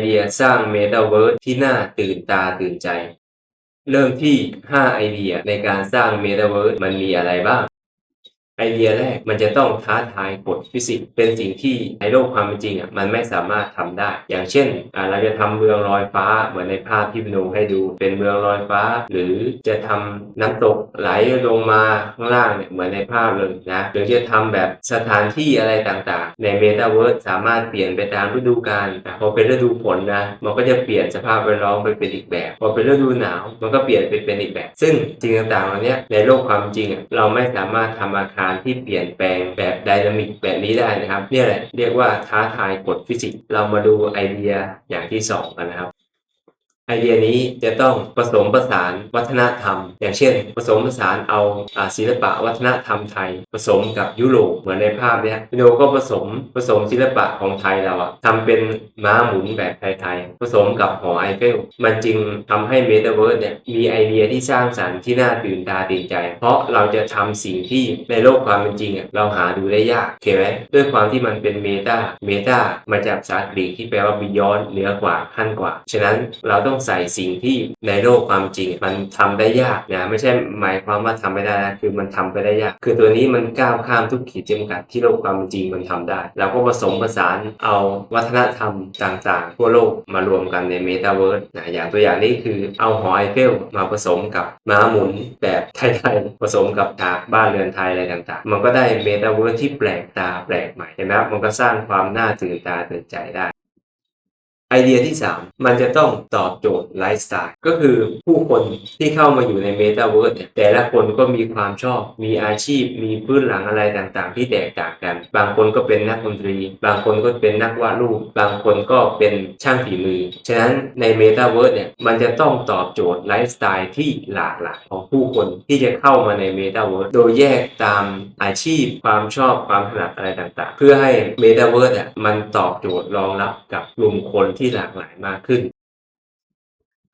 เดียสร้างเมตาเวิร์สที่น่าตื่นตาตื่นใจ เริ่มที่ 5 ไอเดียในการสร้างเมตาเวิร์สมันมีอะไรบ้าง ไอเดียแรกมันจะต้องท้าทายกฎฟิสิกส์เป็นสิ่งที่ในโลกความเป็นจริงอะมันไม่สามารถทำได้ อย่างเช่นเราจะทำเมืองลอยฟ้าเหมือนในภาพที่พี่โนให้ดูเป็นเมืองลอยฟ้า หรือจะทำน้ำตกไหลลงมาข้างล่างเนี่ยเหมือนในภาพเลยนะหรือจะทำแบบสถานที่อะไรต่างๆ ในเมตาเวิร์สสามารถเปลี่ยนไปตามฤดูกาลอะพอเป็นฤดูฝนนะมันก็จะเปลี่ยนสภาพแวดล้อมไปเป็นอีกแบบพอเป็นฤดูหนาวมันก็เปลี่ยนไปเป็นอีกแบบ ซึ่งสิ่งต่างๆเหล่านี้ในโลกความจริงอะเราไม่สามารถทำอาคารการที่เปลี่ยนแปลงแบบไดนามิกแบบนี้ได้นะครับเนี่ยแหละเรียกว่าท้าทายกฎฟิสิกส์เรามาดูไอเดียอย่างที่สองกันนะครับ ไอเดียนี้จะต้องผสมผสานวัฒนธรรม อย่างเช่น ผสมผสานเอาศิลปะวัฒนธรรมไทย ผสมกับยุโรปเหมือนในภาพเนี้ยพี่โนก็ผสมผสมศิลปะของไทยเราอะทำเป็นม้าหมุนแบบไทยๆผสมกับหอไอเฟลมันจึงทำให้เมตาเวิร์สเนี่ยมีไอเดียที่สร้างสรรค์ที่น่าตื่นตาตื่นใจ เพราะเราจะทำสิ่งที่ในโลกความเป็นจริงอะเราหาดูได้ยากโอเคไหมด้วยความที่มันเป็นเมตาเมตามาจากภาษากรีกที่แปลว่าบิยอนเหนือกว่าขั้นกว่า ฉะนั้นเราต้องใส่สิ่งที่ในโลกความจริง มันทำได้ยากนะไม่ใช่หมายความว่าทำไม่ได้นะคือมันทำไปได้ยาก คือตัวนี้มันก้าวข้ามทุกขีดจำกัดที่โลกความจริงมันทำได้เราก็ผสมผสานเอาวัฒนธรรมต่างๆ ทั่วโลกมารวมกันในเมตาเวิร์สนะอย่างตัวอย่างนี้คือเอาหอไอเฟลมาผสมกับม้าหมุนแบบไทยๆผสมกับฉากบ้านเรือนไทยอะไรต่างๆ มันก็ได้เมตาเวิร์สที่แปลกตาแปลกใหม่เห็นไหมครับมันก็สร้างความน่าตื่นตาตื่นใจได้ ไอเดียที่ 3 มันจะต้องตอบโจทย์ไลฟ์สไตล์ก็คือผู้คนที่เข้ามาอยู่ในเมตาเวิร์สเนี่ยแต่ละคนก็มีความชอบ มีอาชีพ มีพื้นหลังอะไรต่างๆ ที่แตกต่างกัน บางคนก็เป็นนักดนตรี บางคนก็เป็นนักวาดรูป บางคนก็เป็นช่างฝีมือ ฉะนั้นในเมตาเวิร์สเนี่ยมันจะต้องตอบโจทย์ไลฟ์สไตล์ที่หลากหลายของผู้คนที่จะเข้ามาในเมตาเวิร์สโดยแยกตามอาชีพ ความชอบความถนัดอะไรต่างๆ เพื่อให้เมตาเวิร์สเนี่ยมันตอบโจทย์รองรับกับกลุ่มคนที่หลากหลายมากขึ้น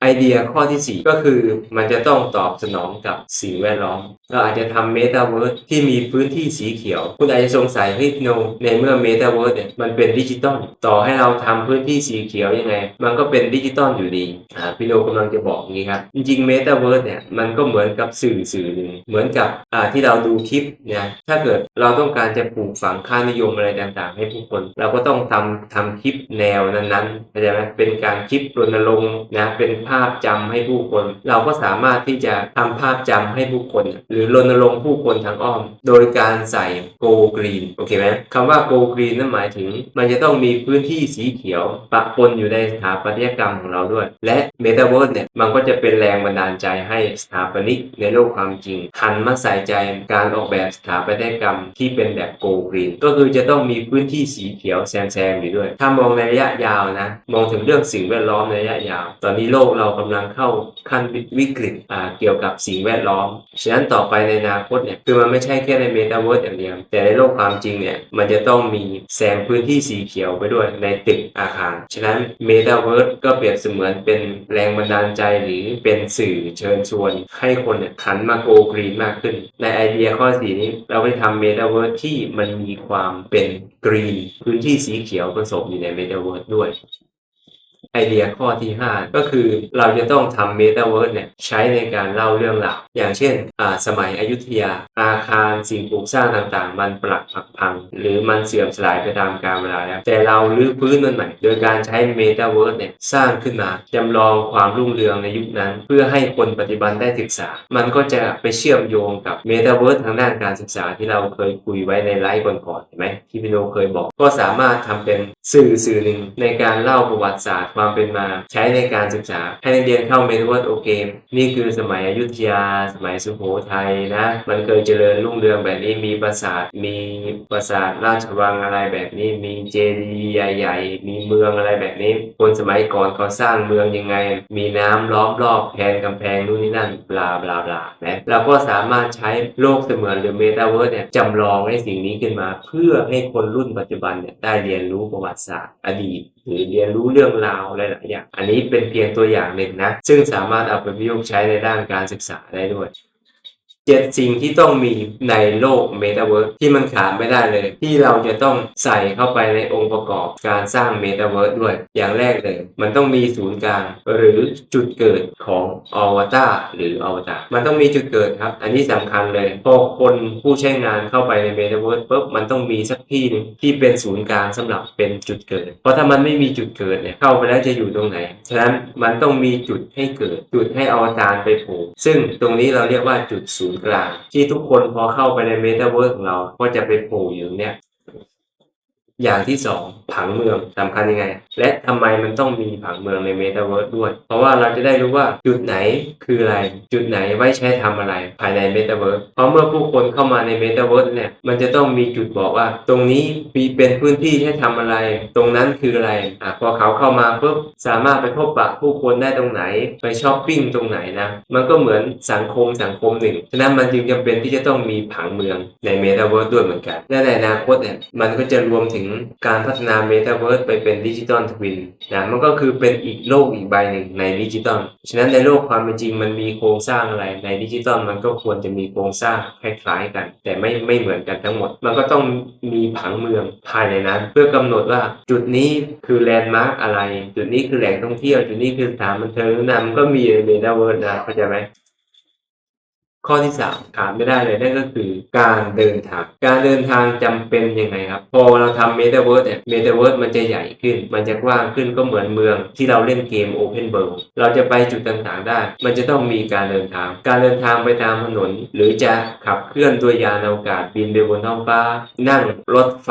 ไอเดียข้อที่ 4 ก็คือมันจะต้องตอบสนองกับสิ่งแวดล้อม เราอาจจะทำเมตาเวิร์สที่มีพื้นที่สีเขียว คุณอาจจะสงสัยเฮ้ยโนในเมื่อเมตาเวิร์สเนี่ยมันเป็นดิจิตอลต่อให้เราทำพื้นที่สีเขียวยังไง มันก็เป็นดิจิตอลอยู่ดีอ่าพี่โนกำลังจะบอกอย่างนี้ครับ จริงๆเมตาเวิร์สเนี่ยมันก็เหมือนกับสื่อสื่อหนึ่งเหมือนกับอ่าที่เราดูคลิปนะถ้าเกิดเราต้องการจะปลูกฝังค่านิยมอะไรต่างๆ ให้ผู้คน เราก็ต้องทำทำคลิปแนวนั้นๆเข้าใจไหมเป็นการคลิปรณรงค์นะเป็นภาพจำให้ผู้คน เราก็สามารถที่จะทำภาพจำให้ผู้คน หรือรณรงค์ผู้คนทางอ้อม โดยการใส่ go green โอเคไหมคำว่า go green นั่นหมายถึง มันจะต้องมีพื้นที่สีเขียวปะปนอยู่ในสถาปัตยกรรมของเราด้วย และ Metaverse เนี่ยมันก็จะเป็นแรงบันดาลใจให้สถาปนิกในโลกความจริงหันมาใส่ใจการออกแบบสถาปัตยกรรมที่เป็นแบบ go green ก็คือจะต้องมีพื้นที่สีเขียวแซมๆอยู่ด้วย ถ้ามองในระยะยาวนะ มองถึงเรื่องสิ่งแวดล้อมในระยะยาว ตอนนี้โลกเรากำลังเข้าขั้นวิกฤตเกี่ยวกับสิ่งแวดล้อม ฉะนั้นต่อไปในอนาคตเนี่ยคือมันไม่ใช่แค่ในเมตาเวิร์สอย่างเดียว แต่ในโลกความจริงเนี่ยมันจะต้องมีแซมพื้นที่สีเขียวไปด้วยในตึกอาคาร ฉะนั้นเมตาเวิร์สก็เปรียบเสมือนเป็นแรงบันดาลใจหรือเป็นสื่อเชิญชวน ให้คนเนี่ยหันมาโกกรีนมากขึ้น ในไอเดียข้อสีนี้เราไปทำเมตาเวิร์สที่มันมีความเป็นกรีนพื้นที่สีเขียวผสมอยู่ในเมตาเวิร์สด้วย ไอเดียข้อที่ 5 ก็คือเราจะต้องทำเมตาเวิร์สเนี่ยใช้ในการเล่าเรื่องราวอย่างเช่นอ่าสมัยอยุธยา อาคารสิ่งปลูกสร้างต่างๆ มันปรักผักพัง หรือมันเสื่อมสลายไปตามกาลเวลาแล้ว แต่เราลื้อพื้นมันใหม่ โดยการใช้เมตาเวิร์สเนี่ยสร้างขึ้นมาจำลองความรุ่งเรืองในยุคนั้น เพื่อให้คนปัจจุบันได้ศึกษา มันก็จะไปเชื่อมโยงกับเมตาเวิร์สทางด้านการศึกษาที่เราเคยคุยไว้ในไลฟ์ก่อนๆเห็นไหมที่พี่โนเคยบอก ก็สามารถทำเป็นสื่อสื่อหนึ่งในการเล่าประวัติศาสตร์ความเป็นมา ใช้ในการศึกษา ให้นักเรียนเข้าเมตาเวิร์สโอเคนี่คือสมัยอยุธยา สมัยสุโขทัยนะ มันเคยเจริญรุ่งเรืองแบบนี้มีปราสาทมีปราสาทราชวังอะไรแบบนี้ มีเจดีย์ใหญ่ ๆ มีเมืองอะไรแบบนี้ คนสมัยก่อนเขาสร้างเมืองยังไง มีน้ำล้อมรอบแทนกำแพงนู่นนี่นั่นบลาบลาบลานะเราก็สามารถใช้โลกเสมือนหรือเมตาเวิร์สเนี่ยจำลองให้สิ่งนี้ขึ้นมา เพื่อให้คนรุ่นปัจจุบันเนี่ยได้เรียนรู้ประวัติศาสตร์อดีต หรือเรียนรู้เรื่องราวหลายๆอย่าง อันนี้เป็นเพียงตัวอย่างหนึ่งนะ ซึ่งสามารถเอาไปประยุกต์ใช้ในด้านการศึกษาได้ด้วย เจ็ดสิ่งที่ต้องมีในโลกเมตาเวิร์สที่มันขาดไม่ได้เลย ที่เราจะต้องใส่เข้าไปในองค์ประกอบการสร้างเมตาเวิร์สด้วย อย่างแรกเลย มันต้องมีศูนย์กลางหรือจุดเกิดของอวตารหรืออวตารมันต้องมีจุดเกิดครับ อันนี้สำคัญเลยพอคนผู้ใช้งานเข้าไปในเมตาเวิร์สปุ๊บมันต้องมีสักที่หนึงที่เป็นศูนย์กลางสำหรับเป็นจุดเกิด เพราะถ้ามันไม่มีจุดเกิดเนี่ยเข้าไปแล้วจะอยู่ตรงไหนฉะนั้นมันต้องมีจุดให้เกิด จุดให้อวตารไปโผล่ซึ่งตรงนี้เราเรียกว่าจุดศูนย์กลาง ที่ทุกคนพอเข้าไปในเมตาเวิร์ของเราก็จะไปโผล่อยู่เนี่ย อย่างที่สองผังเมืองสำคัญยังไง และทำไมมันต้องมีผังเมืองในเมตาเวิร์สด้วย เพราะว่าเราจะได้รู้ว่าจุดไหนคืออะไร จุดไหนไว้ใช้ทำอะไรภายในเมตาเวิร์สเพราะเมื่อผู้คนเข้ามาในเมตาเวิร์สเนี่ยมันจะต้องมีจุดบอกว่า ตรงนี้มีเป็นพื้นที่ให้ทำอะไร ตรงนั้นคืออะไรอะพอเขาเข้ามาปุ๊บสามารถไปพบปะผู้คนได้ตรงไหน ไปช้อปปิ้งตรงไหนนะมันก็เหมือนสังคมสังคมหนึ่งฉะนั้นมันจึงจำเป็นที่จะต้องมีผังเมืองในเมตาเวิร์สด้วยเหมือนกันและในอนาคตเนี่ยมันก็จะรวมถึงการพัฒนาเมตาเวิร์สไปเป็นดิจิตอลทวินนะมันก็คือเป็นอีกโลกอีกใบหนึ่งในดิจิตอลฉะนั้นในโลกความเป็นจริงมันมีโครงสร้างอะไรในดิจิตอลมันก็ควรจะมีโครงสร้างคล้ายๆกัน แต่ไม่ไม่เหมือนกันทั้งหมด มันก็ต้องมีผังเมืองภายในนั้น เพื่อกำหนดว่าจุดนี้คือแลนด์มาร์กอะไร จุดนี้คือแหล่งท่องเที่ยวจุดนี้คือสถานบันเทิงนะมันก็มีเมตาเวิร์สนะเข้าใจไหม ข้อที่สามขาดไม่ได้เลยนั่นก็คือการเดินทาง การเดินทางจำเป็นยังไงครับ พอเราทำเมตาเวิร์สเนี่ยเมตาเวิร์สมันจะใหญ่ขึ้น มันจะกว้างขึ้นก็เหมือนเมืองที่เราเล่นเกม Open World เราจะไปจุดต่างๆได้ มันจะต้องมีการเดินทาง การเดินทางไปตามถนน หรือจะขับเคลื่อนด้วยยานอวกาศบินไปบนท้องฟ้า นั่งรถไฟ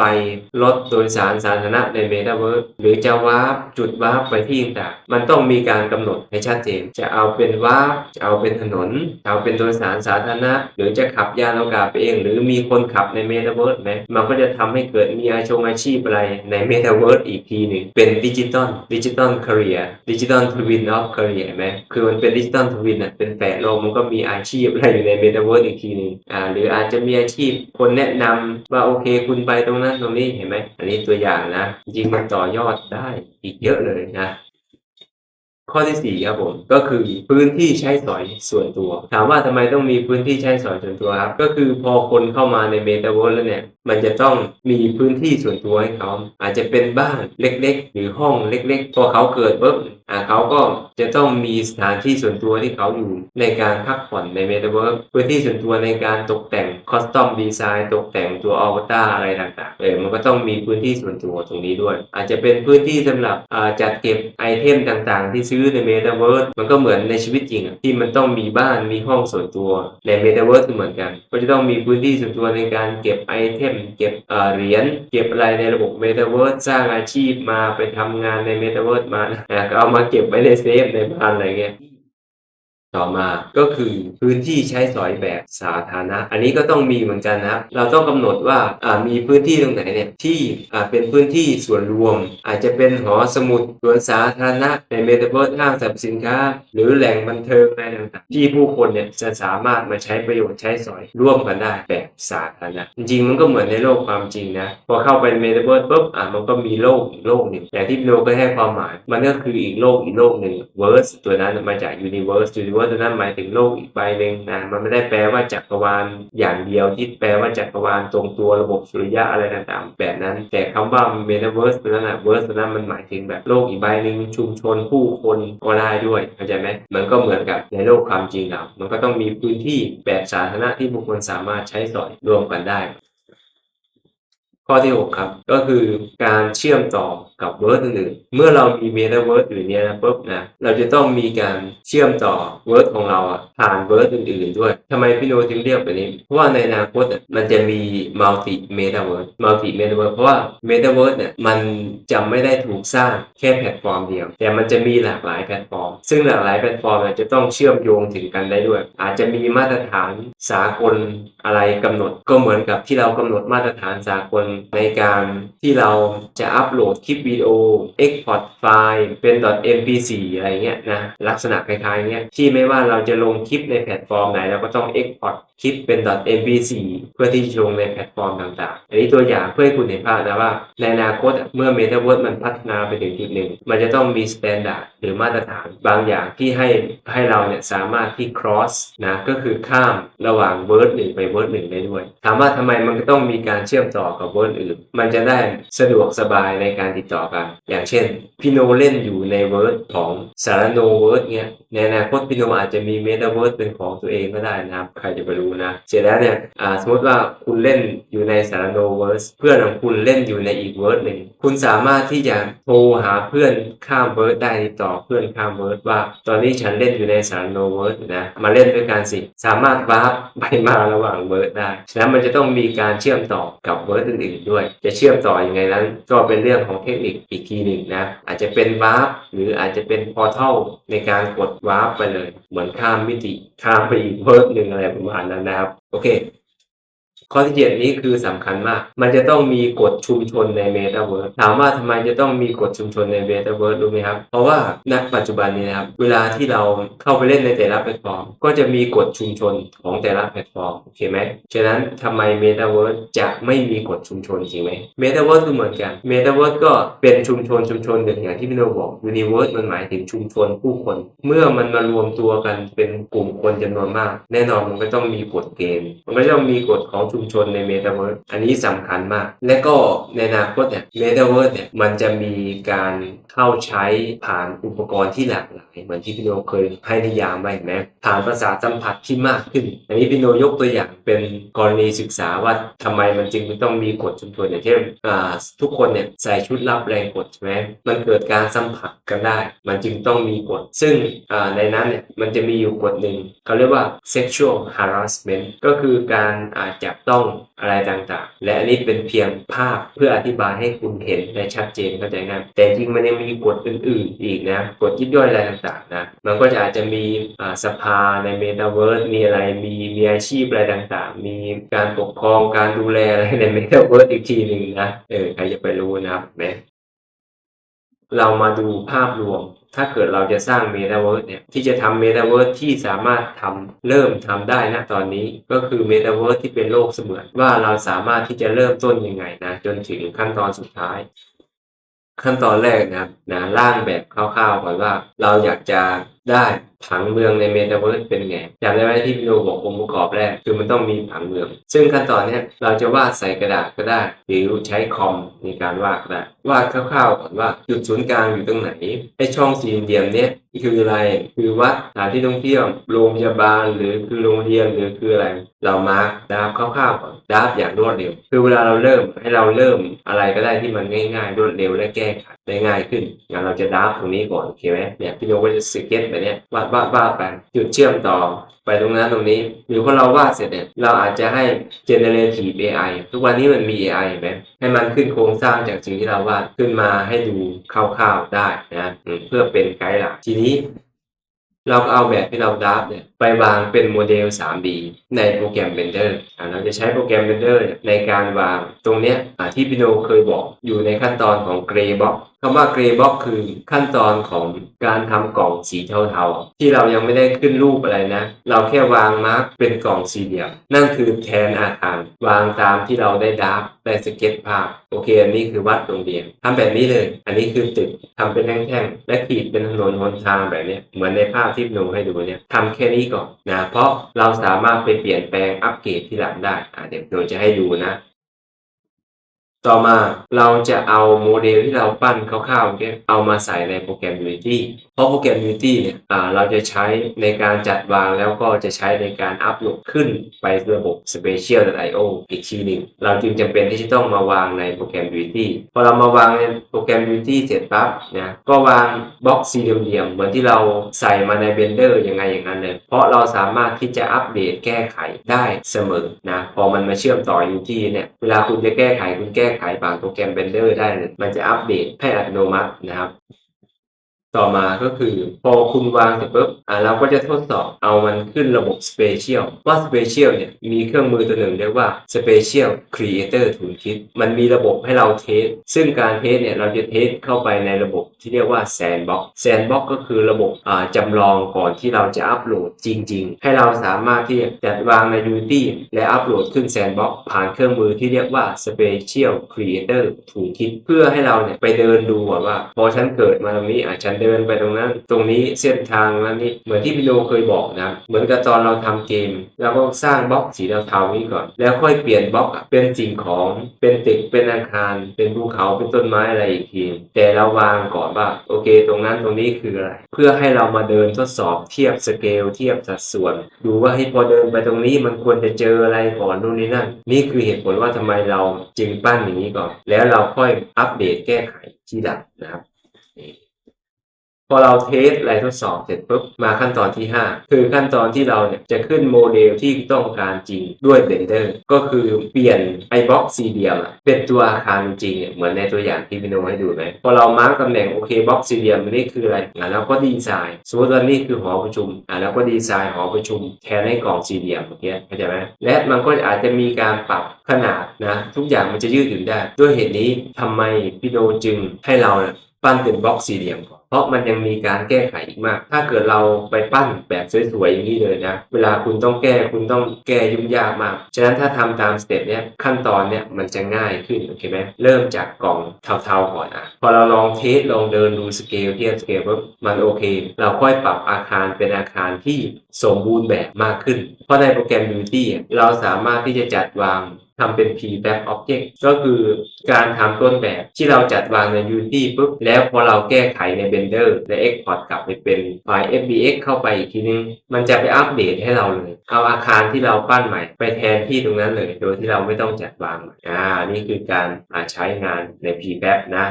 รถโดยสารสาธารณะในเมตาเวิร์สหรือจะวาร์ปจุดวาร์ปไปที่ต่างมันต้องมีการกำหนดให้ชัดเจน จะเอาเป็นวาร์ปจะเอาเป็นถนนจะเอาเป็นโดยสารสาธารณะหรือจะขับยานอวกาศไปเอง หรือมีคนขับในเมตาเวิร์สไหมมันก็จะทำให้เกิดมีอาชงอาชีพอะไรในเมตาเวิร์สอีกทีหนึ่งเป็นดิจิตอลดิจิตอลคาเรียดิจิตอลทวินออฟคาเรียไหมคือมันเป็นดิจิตอลทวินอะเป็นแฝดโลกมันก็มีอาชีพอะไรอยู่ในเมตาเวิร์สอีกทีหนึ่งอ่าหรืออาจจะมีอาชีพคนแนะนำว่าโอเคคุณไปตรงนั้นตรงนี้เห็นไหมอันนี้ตัวอย่างนะจริงมันต่อยอดได้อีกเยอะเลยนะ ข้อที่สี่ครับผมก็คือพื้นที่ใช้สอยส่วนตัว ถามว่าทำไมต้องมีพื้นที่ใช้สอยส่วนตัวครับก็คือพอคนเข้ามาในเมตาเวิร์สแล้วเนี่ยมันจะต้องมีพื้นที่ส่วนตัวให้เขาอาจจะเป็นบ้านเล็ก ๆ หรือห้องเล็ก ๆ พอเขาเกิดปุ๊บเขาก็จะต้องมีสถานที่ส่วนตัวที่เขาอยู่ในการพักผ่อนในเมตาเวิร์สพื้นที่ส่วนตัวในการตกแต่งคอสตอมดีไซน์ตกแต่งตัวอวตารอะไรต่างๆเออมันก็ต้องมีพื้นที่ส่วนตัวตรงนี้ด้วย อาจจะเป็นพื้นที่สำหรับอ่าจัดเก็บไอเทมต่างๆ ที่ซื้อในเมตาเวิร์สมันก็เหมือนในชีวิตจริงอะที่มันต้องมีบ้านมีห้องส่วนตัวในเมตาเวิร์สเหมือนกัน ก็จะต้องมีพื้นที่ส่วนตัวในการเก็บไอเทมเก็บเอ่อเหรียญเก็บอะไรในระบบเมตาเวิร์สสร้างอาชีพมาไปทำงานในเมตาเวิร์สมานะอะก็เอามามาเก็บไว้ในเซฟในบ้านอะไรเงี้ย ต่อมาก็คือพื้นที่ใช้สอยแบบสาธารณะ อันนี้ก็ต้องมีเหมือนกันนะครับ เราต้องกำหนดว่ามีพื้นที่ตรงไหนเนี่ยที่เป็นพื้นที่ส่วนรวม อาจจะเป็นหอสมุดสวนสาธารณะในเมตาเวิร์สห้างสรรพสินค้า หรือแหล่งบันเทิงอะไรต่างๆที่ผู้คนเนี่ยจะสามารถมาใช้ประโยชน์ใช้สอยร่วมกันได้แบบสาธารณะจริงๆมันก็เหมือนในโลกความจริงนะพอเข้าไปในเมตาเวิร์สปุ๊บอ่ามันก็มีโลกอีกโลกหนึ่งอย่ที่โนก็ให้ความหมาย มันก็คืออีกโลกอีกโลกหนึ่งเวิร์สตัวนั้นมาจากยูนิเวิร์สยูนิเวิร์สตัวนั้นหมายถึงโลกอีกใบหนึ่งนะมันไม่ได้แปลว่าจักรวาลอย่างเดียวที่แปลว่าจักรวาลตรงตัวระบบสุริยะอะไรต่างๆ แบบนั้น แต่คำว่าเมตาเวิร์สตัวนั้นอะเวิร์สตัวนั้นมันหมายถึงแบบโลกอีกใบหนึ่งชุมชนผู้คนก็ได้ด้วยเข้าใจไหมมันก็เหมือนกับในโลกความจริงเรามันก็ต้องมีพื้นที่แบบสาธารณะที่บุคคลสามารถใช้สอยรวมกันได้ ข้อที่ 6 ครับ ก็คือการเชื่อมต่อกับเวิร์ดอื่นๆเมื่อเรามีเมตาเวิร์ดอยู่เนี้ยนะปุ๊บนะเราจะต้องมีการเชื่อมต่อเวิร์ดของเราผ่านเวิร์ดอื่นๆด้วย ทำไมพี่โนถึงเรียกแบบนี้ เพราะว่าในอนาคตมันจะมีมัลติเมตาเวิร์ดมัลติเมตาเวิร์ดเพราะว่าเมตาเวิร์ดเนี่ยมันจะไม่ได้ถูกสร้างแค่แพลตฟอร์มเดียว แต่มันจะมีหลากหลายแพลตฟอร์ม ซึ่งหลากหลายแพลตฟอร์มเนี่ยจะต้องเชื่อมโยงถึงกันได้ด้วย อาจจะมีมาตรฐานสากลอะไรกำหนด ก็เหมือนกับที่เรากำหนดมาตรฐานสากลในการที่เราจะอัปโหลดคลิปวิดีโอ Export ไฟล์เป็น .mp4 อะไรเงี้ยนะลักษณะคล้ายๆเงี้ยที่ไม่ว่าเราจะลงคลิปในแพลตฟอร์มไหนเราก็ต้อง Export คลิปเป็น .mp4 เพื่อที่จะลงในแพลตฟอร์มต่างๆ อันนี้ตัวอย่างเพื่อให้คุณเห็นภาพนะว่า ในอนาคตเมื่อ Metaverse มันพัฒนาไปถึงจุดหนึ่ง มันจะต้องมีสแตนดาร์ดหรือมาตรฐานบางอย่างที่ให้ให้เราเนี่ยสามารถที่ cross นะก็คือข้ามระหว่างเวิร์ดหนึ่งไปเวิร์ดหนึ่งได้ด้วย ถามว่าทำไมมันก็ต้องมีการเชื่อมต่อกับเวิร์ดอื่น มันจะได้สะดวกสบายในการติดต่อกัน อย่างเช่นพี่โนเล่นอยู่ในเวิร์ดของสารโนเวิร์ดเนี่ยในอนาคตพี่โนอาจจะมีเมตาเวิร์ดเป็นของตัวเองก็ได้นะครับ ใครจะไปรู้นะ เสร็จแล้วเนี่ยสมมติว่าคุณเล่นอยู่ในสารโนเวิร์สเพื่อนของคุณเล่นอยู่ในอีกเวิร์ดหนึ่งคุณสามารถที่จะโทรหาเพื่อนข้ามเวิร์ดได้ต่อเพื่อนข้ามเวิร์ดว่า ตอนนี้ฉันเล่นอยู่ในสารโนเวิร์สนะมาเล่นด้วยกันสิสามารถวาร์ปไปมาระหว่างเวิร์ดได้ฉะนั้นมันจะต้องมีการเชื่อมต่อกับเวิร์ดอื่นๆด้วย จะเชื่อมต่ออยังไงนั้น ก็เป็นเรื่องของเทคนิคอีกทีหนึ่งนะอาจจะเป็นวาร์ปหรืออาจจะเป็นพอร์ทัลในการกดวาร์ปไปเลย เหมือนข้ามมิติข้ามไปอีกเวิร์ดหนึ่งอะไรประมาณนั้นนะครับ โอเค ข้อที่เจ็ดนี้คือสำคัญมาก มันจะต้องมีกฎชุมชนในเมตาเวิร์สถามว่าทำไมจะต้องมีกฎชุมชนในเมตาเวิร์สรู้ไหมครับ เพราะว่าณปัจจุบันนี้นะครับ เวลาที่เราเข้าไปเล่นในแต่ละแพลตฟอร์ม ก็จะมีกฎชุมชนของแต่ละแพลตฟอร์มโอเคไหมฉะนั้นทำไมเมตาเวิร์สจะไม่มีกฎชุมชนจริงไหมเมตาเวิร์สก็เหมือนกันเมตาเวิร์สก็เป็นชุมชนชุมชนหนึ่งอย่างที่พี่โนบอกยูนิเวิร์สมันหมายถึงชุมชนผู้คน เมื่อมันมารวมตัวกันเป็นกลุ่มคนจำนวนมาก แน่นอนมันก็ต้องมีกฎเกณฑ์มันก็ต้องมีกฎของชุมชนในเมตาเวิร์สอันนี้สำคัญมาก และก็ในอนาคตเนี่ยเมตาเวิร์สเนี่ยมันจะมีการเข้าใช้ผ่านอุปกรณ์ที่หลากหลาย เหมือนที่พี่โนเคยให้นิยามไว้เห็นไหมผ่านภาษาสัมผัสที่มากขึ้น อันนี้พี่โนยกตัวอย่างเป็นกรณีศึกษาว่าทำไมมันจึงต้องมีกฎชุมชนอย่างเช่นทุกคนเนี่ยใส่ชุดรับแรงกดใช่ไหมมันเกิดการสัมผัสกันได้ มันจึงต้องมีกฎซึ่งในนั้นเนี่ยมันจะมีอยู่กฎหนึ่งเขาเรียกว่า sexual harassment ก็คือการอาจับต้องอะไรต่างๆ และอันนี้เป็นเพียงภาพเพื่ออธิบายให้คุณเห็นได้ชัดเจนเข้าใจง่ายแต่จริงมันยังมีกฎอื่นๆ อีกนะกฎยิบย่อยอะไรต่างๆนะมันก็จะอาจจะมีสภาในเมตาเวิร์สมีอะไรมีมีอาชีพอะไรต่างๆ มีการปกครองการดูแลอะไรในเมตาเวิร์สอีกทีหนึ่งนะเออใครจะไปรู้นะครับแหมเรามาดูภาพรวม ถ้าเกิดเราจะสร้างเมตาเวิร์สเนี่ยที่จะทำเมตาเวิร์สที่สามารถทำเริ่มทำได้นะตอนนี้ก็คือเมตาเวิร์สที่เป็นโลกเสมือน ว่าเราสามารถที่จะเริ่มต้นยังไงนะจนถึงขั้นตอนสุดท้าย ขั้นตอนแรกนะครับนะร่างแบบคร่าวๆก่อนว่า เราอยากจะ ได้ผังเมืองในเมตาเวิร์สเป็นไงจำได้ไหมที่พี่โนบอกองค์ประกอบแรก คือมันต้องมีผังเมือง ซึ่งขั้นตอนนี้เราจะวาดใส่กระดาษก็ได้ หรือใช้คอมในการวาดก็ได้วาดคร่าวๆก่อนว่าจุดศูนย์กลางอยู่ตรงไหนไอช่องสี่เหลี่ยมเนี้ยคืออะไรคือวัดสถานที่ท่องเที่ยวโรงพยาบาลหรือคือโรงเรียนหรือคืออะไร เรามาร์กดาฟคร่าวๆก่อนดาฟอย่างรวดเร็ว คือเวลาเราเริ่มให้เราเริ่มอะไรก็ได้ที่มันง่าย ๆ รวดเร็วและแก้ไข ได้ง่ายขึ้นงั้นเราจะดราฟตรงนี้ก่อนโอเคไหมเนี่ยพี่โนก็จะสเก็ตแบบเนี้ยวาดวาดวาดไปจุดเชื่อมต่อไปตรงนั้นตรงนี้ หรือพอเราวาดเสร็จเนี่ยเราอาจจะให้ generative AI ทุกวันนี้มันมี AI ไหมให้มันขึ้นโครงสร้างจากสิ่งที่เราวาดขึ้นมาให้ดูคร่าวๆได้นะเพื่อเป็นไกด์หลักทีนี้ เราก็เอาแบบที่เราดับเนี่ยไปวางเป็นโมเดล 3D ในโปรแกรม Blender อ่าเราจะใช้โปรแกรม Blender เนี่ยในการวางตรงเนี้ยที่พี่โนเคยบอกอยู่ในขั้นตอนของ Gray Box คำว่า Gray Box คือขั้นตอนของการทำกล่องสีเทาๆ ที่เรายังไม่ได้ขึ้นรูปอะไรนะ เราแค่วางมาร์กเป็นกล่องสี่เหลี่ยม นั่นคือแทนอาคาร วางตามที่เราได้ดับได้สเก็ตภาพ โอเค อันนี้คือวัดโรงเรียนทำแบบนี้เลย อันนี้คือตึกทำเป็นแท่งๆและขีดเป็นถนนหนทางแบบนี้เหมือนในภาพที่หนูให้ดูเนี่ยทำแค่นี้กอนนะเพราะเราสามารถไปเปลี่ยนแปลงอัปเกรดที่หลังได้อ่าเดี๋ยวหนูจะให้ดูนะ ต่อมาเราจะเอาโมเดลที่เราปั้นคร่าวๆเนี่ยเอามาใส่ในโปรแกรม Unity เพราะโปรแกรม Unity เนี่ยเราจะใช้ในการจัดวางแล้วก็จะใช้ในการอัปโหลดขึ้นไประบบ Spatial.io อีกทีหนึ่งเราจึงจำเป็นที่จะต้องมาวางในโปรแกรม Unity พอเรามาวางในโปรแกรม Unity เสร็จปั๊บนะก็วางบล็อกสี่เหลี่ยมๆเหมือนที่เราใส่มาใน Blender ยังไงอย่างนั้นเลยเพราะเราสามารถที่จะอัปเดตแก้ไขได้เสมอนะพอมันมาเชื่อมต่อ Unity เนี่ยเวลาคุณจะแก้ไขคุณแก้ไขผ่านโปรแกรม Blender ได้เลยมันจะอัปเดตให้อัตโนมัตินะครับ ต่อมาก็คือพอคุณวางเสร็จปุ๊บเราก็จะทดสอบเอามันขึ้นระบบ Special ว่า Special เนี่ยมีเครื่องมือตัวหนึ่งเรียกว่า Special Creator Toolkit มันมีระบบให้เราเทส ซึ่งการเทสเนี่ยเราจะเทสเข้าไปในระบบที่เรียกว่า Sandbox Sandbox ก็คือระบบอ่าจำลองก่อนที่เราจะอัปโหลดจริง ๆ ให้เราสามารถที่จะจัดวางใน Unity และอัปโหลดขึ้น Sandbox ผ่านเครื่องมือที่เรียกว่า Special Creator Toolkit เพื่อให้เราเนี่ยไปเดินดูว่า พอฉันเกิดมาตรงนี้อะฉันเดินไปตรงนั้น ตรงนี้เส้นทางนั้นนี่เหมือนที่พี่โลเคยบอกนะเหมือนกับตอนเราทำเกมเราก็สร้างบล็อกสีเทาๆนี้ก่อน แล้วค่อยเปลี่ยนบล็อกเป็นสิ่งของเป็นตึกเป็นอาคาร เป็นภูเขาเป็นต้นไม้อะไรอีกที แต่เราวางก่อนว่าโอเค ตรงนั้นตรงนี้คืออะไร เพื่อให้เรามาเดินทดสอบเทียบสเกลเทียบสัดส่วน ดูว่าให้พอเดินไปตรงนี้มันควรจะเจออะไรก่อนนู่นนี่นั่นนี่คือเหตุผลว่าทำไมเราจึงปั้นอย่างนี้ก่อน แล้วเราค่อยอัปเดตแก้ไขทีหลังนะครับ พอเราเทสอะไรทดสอบเสร็จปุ๊บมาขั้นตอนที่ 5 คือขั้นตอนที่เราเนี่ยจะขึ้นโมเดลที่ต้องการจริงด้วย Blender ก็คือเปลี่ยนไอบล็อกสี่เหลี่ยมเป็นตัวอาคารจริงเนี่ยเหมือนในตัวอย่างที่พี่โนให้ดูไหมพอเรามาร์กตำแหน่งโอเคบล็อกสี่เหลี่ยมนี่คืออะไรอะเราก็ดีไซน์สมมติว่านี่คือหอประชุมอะเราก็ดีไซน์หอประชุมแทนให้กล่องสี่เหลี่ยมเมื่อกี้เข้าใจไหมและมันก็อาจจะมีการปรับขนาดนะทุกอย่างมันจะยืดหยุ่นได้ ด้วยเหตุนี้ทำไมพี่โนจึงให้เราปั้นเป็นบล็อกสี่เหลี่ยมก่อน ราะมันยังมีการแก้ไขอีกมาก ถ้าเกิดเราไปปั้นแบบสวยๆอย่างนี้เลยนะ เวลาคุณต้องแก้คุณต้องแก้ยุ่งยากมาก ฉะนั้นถ้าทำตามสเต็ปเนี้ยขั้นตอนเนี้ยมันจะง่ายขึ้นโอเคไหมเริ่มจากกล่องเทาๆก่อนอะ พอเราลองเทสลองเดินดูสเกลเทียบสเกลปุ๊บมันโอเค เราค่อยปรับอาคารเป็นอาคารที่สมบูรณ์แบบมากขึ้น เพราะในโปรแกรม Unity อ่เราสามารถที่จะจัดวางทำเป็น p-back object ก็คือการทำต้นแบบที่เราจัดวางใน Unity ปุ๊บ แล้วพอเราแก้ไขใน Blender และ export กลับไปเป็นไฟล์ FBX เข้าไปอีกทีนึง มันจะไปอัปเดตให้เราเลย เอาอาคารที่เราปั้นใหม่ ไปแทนที่ตรงนั้นเลย โดยที่เราไม่ต้องจัดวางใหม่อ่านี่คือการาใช้งานใน p-back นะ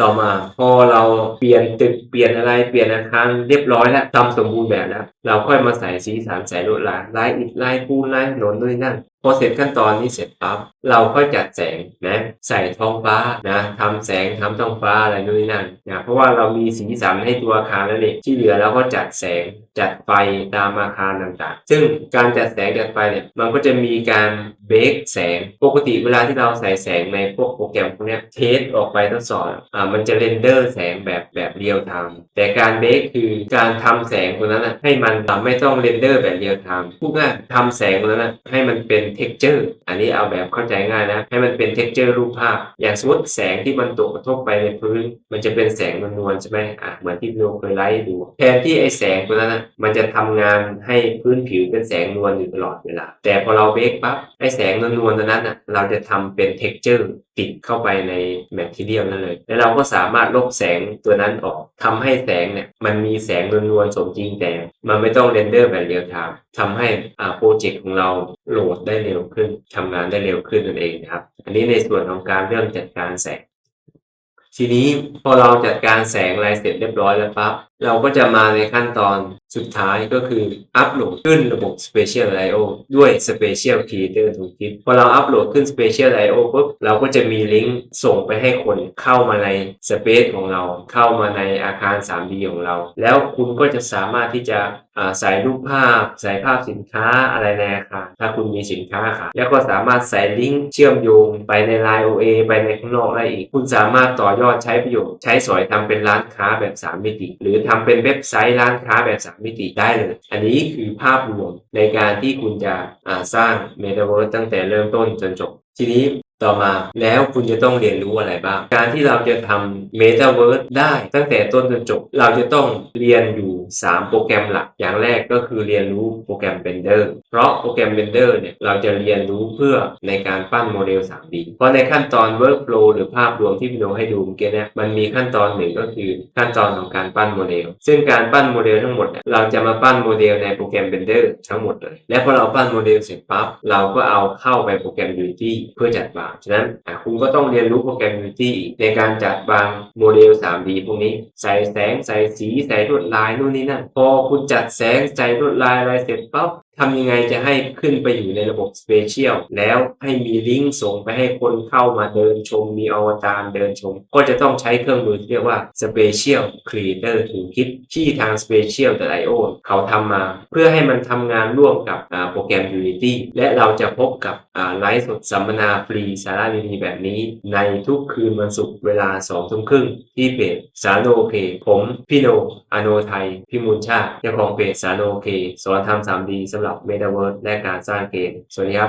ต่อมาพอเราเปลี่ยนตึกเปลี่ยนอะไรเปลี่ยนอาคารเรียบร้อยแล้วทำสมบูรณ์แบบแล้ว เราค่อยมาใส่สีสันใส่ลวดลายลายอิฐลายปูนลายถนนด้วยนั่น พอเสร็จขั้นตอนนี้เสร็จปั๊บเราค่อยจัดแสงนะใส่ท้องฟ้านะทำแสงทำท้องฟ้าอะไรนู่นนี่นั่นนะเพราะว่าเรามีสีสันให้ตัวอาคารแล้วนี่ที่เหลือเราก็จัดแสงจัดไฟตามอาคารต่างๆ ซึ่งการจัดแสงจัดไฟเนี่ยมันก็จะมีการเบรกแสงปกติเวลาที่เราใส่แสงในพวกโปรแกรมพวกนี้เทสออกไปทดสอบอ่ามันจะเรนเดอร์แสงแบบแบบเรียลไทม์แต่การเบรกคือการทำแสงตัวนั้นนะให้มันไม่ต้องเรนเดอร์แบบเรียลไทม์พูดง่ายทำแสงตัวนั้นนะให้มันเป็นเท็กเจอร์อันนี้เอาแบบเข้าใจง่ายนะ ให้มันเป็นเท็กเจอร์รูปภาพ อย่างสมมติแสงที่มันตกกระทบไปในพื้น มันจะเป็นแสงนวลๆใช่ไหมอะเหมือนที่เราเคยไล่ดูแทนที่ไอแสงตัวนั้นนะมันจะทำงานให้พื้นผิวเป็นแสงนวลอยู่ตลอดเวลาแต่พอเราเบรกปั๊บไอแสงนวลๆตัวนั้นอะเราจะทำเป็นเท็กเจอร์ติดเข้าไปในแมทเรียลนั่นเลย แล้วเราก็สามารถลบแสงตัวนั้นออกทำให้แสงเนี่ยมันมีแสงนวลๆสมจริงแต่ มันไม่ต้องเรนเดอร์แบบเรียลไทม์ ทำให้อ่าโปรเจกต์ของเราโหลดได้เร็วขึ้นทำงานได้เร็วขึ้นนั่นเองนะครับ อันนี้ในส่วนของการเรื่องจัดการแสง ทีนี้พอเราจัดการแสงอะไรเสร็จเรียบร้อยแล้วปั๊บเราก็จะมาในขั้นตอนสุดท้ายก็คืออัปโหลดขึ้นระบบ Special I/O ด้วย Special Creator Toolkit พอเราอัปโหลดขึ้น Special I/O ปุ๊บเราก็จะมีลิงก์ส่งไปให้คนเข้ามาใน Space ของเรา เข้ามาในอาคาร 3D ของเรา แล้วคุณก็จะสามารถที่จะอ่าใส่รูปภาพ ใส่ภาพสินค้าอะไรในอาคารถ้าคุณมีสินค้าขายแล้วก็สามารถใส่ลิงก์เชื่อมโยงไปใน Line OA ไปในข้างนอกได้อีก คุณสามารถต่อยอดใช้ประโยชน์ ใช้สอยทำเป็นร้านค้าแบบ 3 มิติ หรือทำเป็นเว็บไซต์ร้านค้าแบบสามมิติได้เลย อันนี้คือภาพรวมในการที่คุณจะสร้าง Metaverse ตั้งแต่เริ่มต้นจนจบ ทีนี้ต่อมาแล้วคุณจะต้องเรียนรู้อะไรบ้าง การที่เราจะทำ Metaverse ได้ตั้งแต่ต้นจนจบ เราจะต้องเรียนอยู่ 3 โปรแกรมหลัก อย่างแรกก็คือเรียนรู้โปรแกรม Blender เพราะโปรแกรม Blender เนี่ยเราจะเรียนรู้เพื่อในการปั้นโมเดล 3D เพราะในขั้นตอน Workflow หรือภาพรวมที่พี่โนให้ดูเมื่อกี้เนี่ยมันมีขั้นตอนหนึ่งก็คือขั้นตอนของการปั้นโมเดล ซึ่งการปั้นโมเดลทั้งหมดเนี่ยเราจะมาปั้นโมเดลในโปรแกรม Blender ทั้งหมดเลย และพอเราปั้นโมเดลเสร็จปั๊บเราก็เอาเข้าไปโปรแกรม Unity เพื่อจัดวางฉะนั้นคุณก็ต้องเรียนรู้โปรแกรม Unity ในการจัดวางโมเดล 3D พวกนี้ ใส่แสง ใส่สี ใส่ลวดลายนู่นนี่นั่น พอคุณจัดแสง ใส่ลวดลายอะไรเสร็จปั๊บ ทำยังไงจะให้ขึ้นไปอยู่ในระบบ Spatial แล้วให้มีลิงก์ส่งไปให้คนเข้ามาเดินชม มีอวตารเดินชม ก็จะต้องใช้เครื่องมือที่เรียกว่า Spatial Creator Toolkit ที่ทาง Spatial.io เขาทำมา เพื่อให้มันทำงานร่วมกับโปรแกรม Unity และเราจะพบกับไลฟ์สดสัมมนาฟรีสาระดีๆแบบนี้ ในทุกคืนวันศุกร์เวลา2ทุ่มครึ่งที่เพจสารโนโอเค ผมพี่โนอโนไทยพิมูลชาติเจ้าของเพจสารโนโอเค สอนทำ 3D สำหรับ Metaverse และการสร้างเกม สวัสดีครับ